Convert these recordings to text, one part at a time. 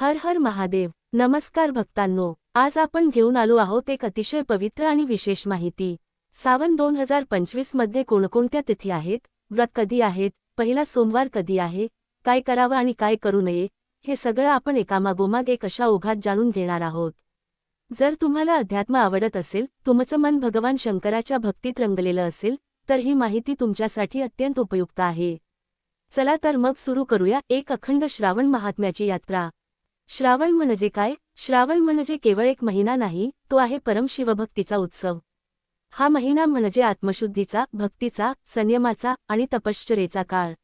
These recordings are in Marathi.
हर हर महादेव. नमस्कार भक्तांनो. आज आपण घेऊन आलो आहोत एक अतिशय पवित्र आणि विशेष माहिती. सावन दोन हजार पंचवीसमध्ये कोणकोणत्या तिथी आहेत? व्रत कधी आहेत? पहिला सोमवार कधी आहे? काय करावं आणि काय करू नये? हे सगळं आपण एकामागोमाग एक अशा ओघात जाणून घेणार आहोत. जर तुम्हाला अध्यात्म आवडत असेल तुमचं मन भगवान शंकराच्या भक्तीत रंगलेलं असेल तर ही माहिती तुमच्यासाठी अत्यंत उपयुक्त आहे. चला तर मग सुरू करूया एक अखंड श्रावण महात्म्याची यात्रा. श्रावण म्हणजे काय? श्रावण म्हणजे केवळ एक महिना नाही तो आहे परमशिवभक्तीचा उत्सव. हा महिना म्हणजे आत्मशुद्धीचा भक्तीचा संयमाचा आणि तपश्चरेचा काळ.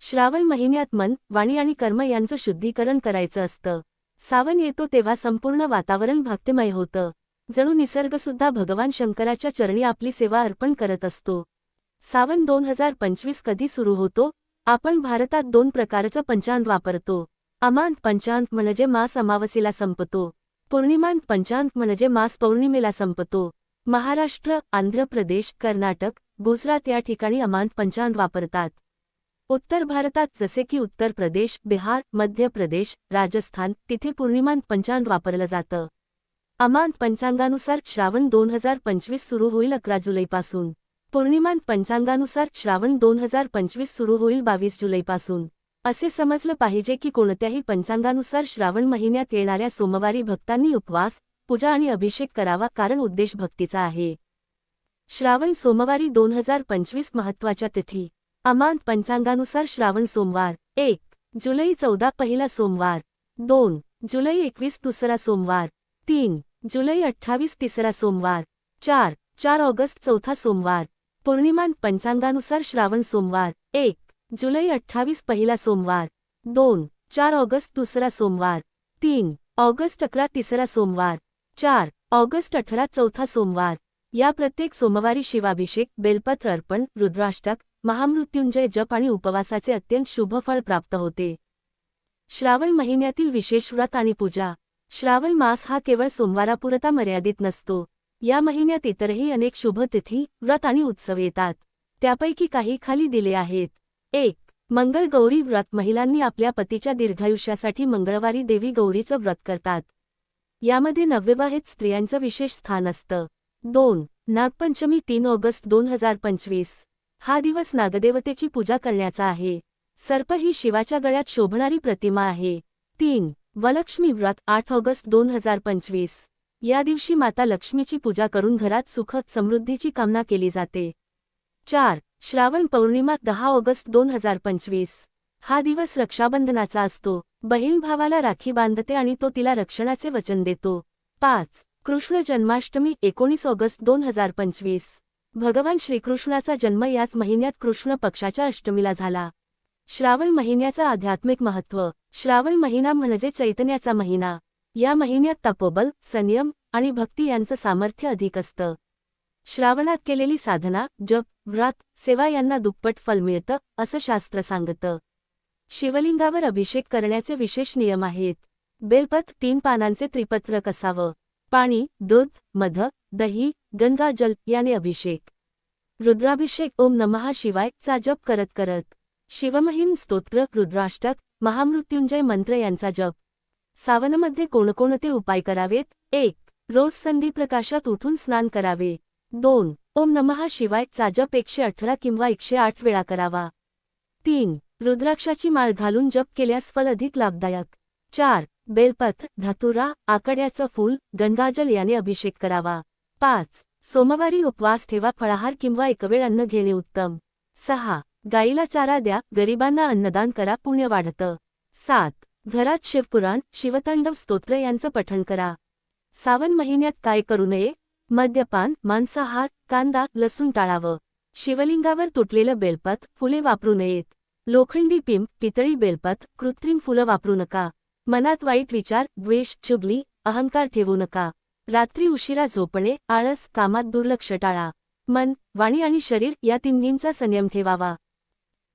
श्रावण महिन्यात मन वाणी आणि कर्म यांचं शुद्धीकरण करायचं असतं. सावन येतो तेव्हा संपूर्ण वातावरण भक्तिमय होतं. जणू निसर्गसुद्धा भगवान शंकराच्या चरणी आपली सेवा अर्पण करत असतो. सावन दोन हजार पंचवीस कधी सुरू होतो? आपण भारतात दोन प्रकारचं पंचांग वापरतो. अमांत पंचांत म्हणजे मास अमावसीला संपतो. पौर्णिमांत पंचांत म्हणजे मास पौर्णिमेला संपतो. महाराष्ट्र आंध्र प्रदेश कर्नाटक गुजरात या ठिकाणी अमांत पंचांत वापरतात. उत्तर भारतात जसे की उत्तर प्रदेश बिहार मध्य प्रदेश राजस्थान तिथे पौर्णिमांत पंचांग वापरलं जातं. अमांत पंचांगानुसार श्रावण दोन हजार पंचवीस सुरू होईल अकरा जुलैपासून. पौर्णिमांत पंचांगानुसार श्रावण दोन हजार पंचवीस सुरू होईल बावीस जुलैपासून. असे समजलं पाहिजे की कोणत्याही पंचांगानुसार श्रावण महिन्यात येणाऱ्या सोमवारी भक्तांनी उपवास पूजा आणि अभिषेक करावा कारण उद्देश भक्तीचा आहे. श्रावण सोमवारी दोन हजार पंचवीस महत्त्वाच्या तिथी. अमांत पंचांगानुसार श्रावण सोमवार. एक जुलै चौदा पहिला सोमवार. दोन जुलै एकवीस दुसरा सोमवार. तीन जुलै अठ्ठावीस तिसरा सोमवार. चार चार ऑगस्ट चौथा सोमवार. पौर्णिमांत पंचांगानुसार श्रावण सोमवार. एक जुलै अठ्ठावीस पहिला सोमवार दोन चार ऑगस्ट दुसरा सोमवार तीन ऑगस्ट अकरा तिसरा सोमवार चार ऑगस्ट अठरा चौथा सोमवार या प्रत्येक सोमवारी शिवाभिषेक बेलपत्र अर्पण रुद्राष्टक महामृत्युंजय जप आणि उपवासाचे अत्यंत शुभफळ प्राप्त होते. श्रावण महिन्यातील विशेष व्रत आणि पूजा. श्रावण मास हा केवळ सोमवारापुरता मर्यादित नसतो. या महिन्यात इतरही अनेक शुभ तिथी व्रत आणि उत्सव येतात. त्यापैकी काही खाली दिले आहेत. एक मंगळ गौरी व्रत महिलांनी आपल्या पतीच्या दीर्घायुष्यासाठी मंगळवारी देवी गौरीचं व्रत करतात. यामध्ये नवविवाहित स्त्रियांचं विशेष स्थान असतं. दोन नागपंचमी तीन ऑगस्ट दोन हजार पंचवीस. हा दिवस नागदेवतेची पूजा करण्याचा आहे. सर्प ही शिवाच्या गळ्यात शोभणारी प्रतिमा आहे. तीन वलक्ष्मी व्रत आठ ऑगस्ट दोन हजार पंचवीस. या दिवशी माता लक्ष्मीची पूजा करून घरात सुख समृद्धीची कामना केली जाते. चार श्रावण पौर्णिमा दहा ऑगस्ट दोन हजार पंचवीस. हा दिवस रक्षाबंधनाचा असतो. बहीण भावाला राखी बांधते आणि तो तिला रक्षणाचे वचन देतो. पाच. कृष्ण जन्माष्टमी एकोणीस ऑगस्ट दोन हजार पंचवीस. भगवान श्रीकृष्णाचा जन्म याच महिन्यात कृष्ण पक्षाच्या अष्टमीला झाला. श्रावण महिन्याचा आध्यात्मिक महत्त्व. श्रावण महिना म्हणजे चैतन्याचा महिना. या महिन्यात तपोबल संयम आणि भक्ती यांचं सामर्थ्य अधिक असतं. श्रावणात केलेली साधना जप व्रत सेवा यांना दुप्पट फल मिळतं असं शास्त्र सांगतं. शिवलिंगावर अभिषेक करण्याचे विशेष नियम आहेत. बेलपत तीन पानांचे त्रिपत्रक असावं पाणी दूध मध दही गंगाजल याने अभिषेक. रुद्राभिषेक ओम नमहा शिवाय चा जप करत करत. शिवमहिम स्तोत्र रुद्राष्टक महामृत्युंजय मंत्र यांचा जप. सावनमध्ये कोणकोणते उपाय करावेत? एक रोज संधी प्रकाशात उठून स्नान करावे. दोन. ओम नमहा शिवाय चा जप एकशे अठरा किंवा एकशे आठ वेळा करावा. तीन. रुद्राक्षाची माळ घालून जप केल्यास फल अधिक लाभदायक. चार. बेलपत्र धातुरा आकड्याचं फूल गंगाजल याने अभिषेक करावा. पाच. सोमवारी उपवास ठेवा फळाहार किंवा एकवेळ अन्न घेणे उत्तम. सहा. गाईला चारा द्या गरिबांना अन्नदान करा पुण्य वाढतं. सात. घरात शिवपुराण शिवतांडव स्तोत्र यांचं पठण करा. सावन महिन्यात काय करू नये? मद्यपान मांसाहार कांदा लसूण टाळावं. शिवलिंगावर तुटलेलं बेलपत फुले वापरू नयेत. लोखंडी पिंप पितळी बेलपत कृत्रिम फुलं वापरू नका. मनात वाईट विचार द्वेष चुगली अहंकार ठेवू नका. रात्री उशिरा झोपणे आळस कामात दुर्लक्ष टाळा. मन वाणी आणि शरीर या तिन्हींचा संयम ठेवावा.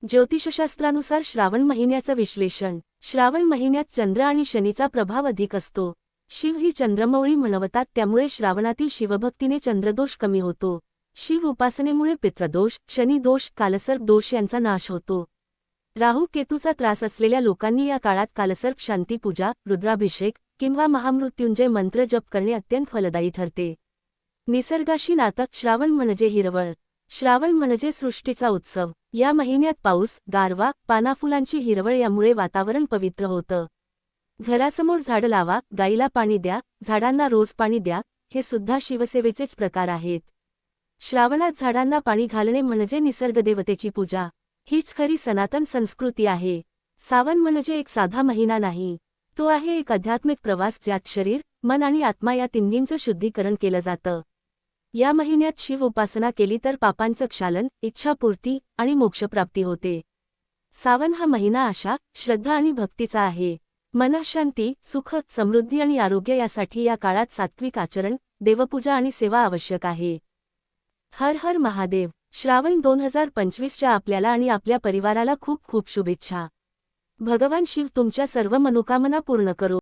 ज्योतिषशास्त्रानुसार श्रावण महिन्याचं विश्लेषण. श्रावण महिन्यात चंद्र आणि शनीचा प्रभाव अधिक असतो. शिव ही चंद्रमौळी म्हणवतात त्यामुळे श्रावणातील शिवभक्तीने चंद्रदोष कमी होतो. शिव उपासनेमुळे पित्रदोष शनिदोष कालसर्प दोष यांचा नाश होतो. राहू केतूचा त्रास असलेल्या लोकांनी या काळात कालसर्प शांतीपूजा रुद्राभिषेक किंवा महामृत्युंजय मंत्र जप करणे अत्यंत फलदायी ठरते. निसर्गाशी नातक श्रावण म्हणजे हिरवळ. श्रावण म्हणजे सृष्टीचा उत्सव. या महिन्यात पाऊस गारवा पानाफुलांची हिरवळ यामुळे वातावरण पवित्र होतं. घरासमोर झाडं लावा गाईला पाणी द्या झाडांना रोज पाणी द्या हे सुद्धा शिवसेवेचेच प्रकार आहेत. श्रावणात झाडांना पाणी घालणे म्हणजे निसर्गदेवतेची पूजा. हीच खरी सनातन संस्कृती आहे. सावन म्हणजे एक साधा महिना नाही. तो आहे एक आध्यात्मिक प्रवास ज्यात शरीर मन आणि आत्मा या तिन्हींचं शुद्धीकरण केलं जातं. या महिन्यात शिव उपासना केली तर पापांचं क्षालन इच्छापूर्ती आणि मोक्षप्राप्ती होते. सावन हा महिना आशा श्रद्धा आणि भक्तीचा आहे. मनःशांती सुख समृद्धी आणि आरोग्य यासाठी या काळात सात्विक आचरण देवपूजा आणि सेवा आवश्यक आहे. हर हर महादेव श्रावण दोन हजार पंचवीसच्या आपल्याला आणि आपल्या परिवाराला खूप खूप शुभेच्छा. भगवान शिव तुमच्या सर्व मनोकामना पूर्ण करो.